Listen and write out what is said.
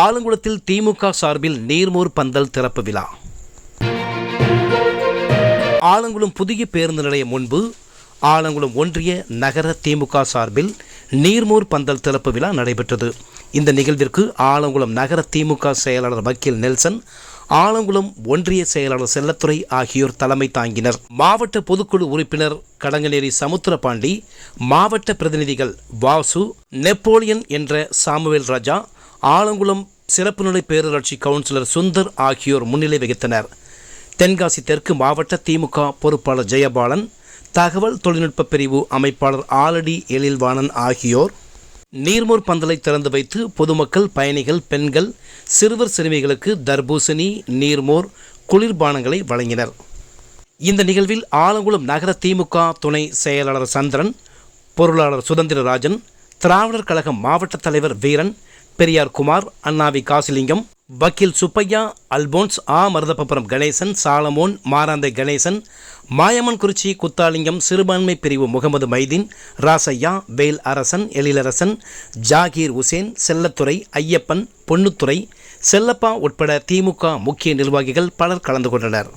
ஆலங்குளத்தில் திமுக சார்பில் நீர்மோர் பந்தல் திறப்பு விழா. ஆலங்குளம் புதிய பேருந்து நிலையம் முன்பு ஆலங்குளம் ஒன்றிய நகர திமுக சார்பில் நீர்மோர் பந்தல் திறப்பு விழா நடைபெற்றது. இந்த நிகழ்விற்கு ஆலங்குளம் நகர திமுக செயலாளர் வக்கீல் நெல்சன் ஆலங்குளம் ஒன்றிய செயலாளர் செல்லத்துறை ஆகியோர் தலைமை தாங்கினர். மாவட்ட பொதுக்குழு உறுப்பினர் கடங்கநேரி சமுத்திரபாண்டி மாவட்ட பிரதிநிதிகள் வாசு நெப்போலியன் என்ற சாமுவேல் ராஜா ஆலங்குளம் சிறப்பு நிலை பேரூராட்சி கவுன்சிலர் சுந்தர் ஆகியோர் முன்னிலை வகித்தனர். தென்காசி தெற்கு மாவட்ட திமுக பொறுப்பாளர் ஜெயபாலன் தகவல் தொழில்நுட்ப பிரிவு அமைப்பாளர் ஆலடி எழில்வாணன் ஆகியோர் நீர்மோர் பந்தலை திறந்து வைத்து பொதுமக்கள் பயணிகள் பெண்கள் சிறுவர் சிறுமிகளுக்கு தர்பூசணி நீர்மோர் குளிர்பானங்களை வழங்கினர். இந்த நிகழ்வில் ஆலங்குளம் நகர திமுக துணை செயலாளர் சந்திரன் பொருளாளர் சுதந்திரராஜன் திராவிடர் கழகம் மாவட்ட தலைவர் வீரன் பெரியார் குமார் அண்ணாவி காசிலிங்கம் வக்கீல் சுப்பையா அல்போன்ஸ் ஆ. மருதப்பபுரம் கணேசன் சாலமோன் மாராந்தை கணேசன் மாயமன்குறிச்சி குத்தாலிங்கம் சிறுபான்மை பிரிவு முகமது மைதீன் ராசையா வேல் அரசன் எழிலரசன் ஜாகீர் உசேன் செல்லத்துறை ஐயப்பன் பொன்னுத்துறை செல்லப்பா உட்பட திமுக முக்கிய நிர்வாகிகள் பலர் கலந்து கொண்டனர்.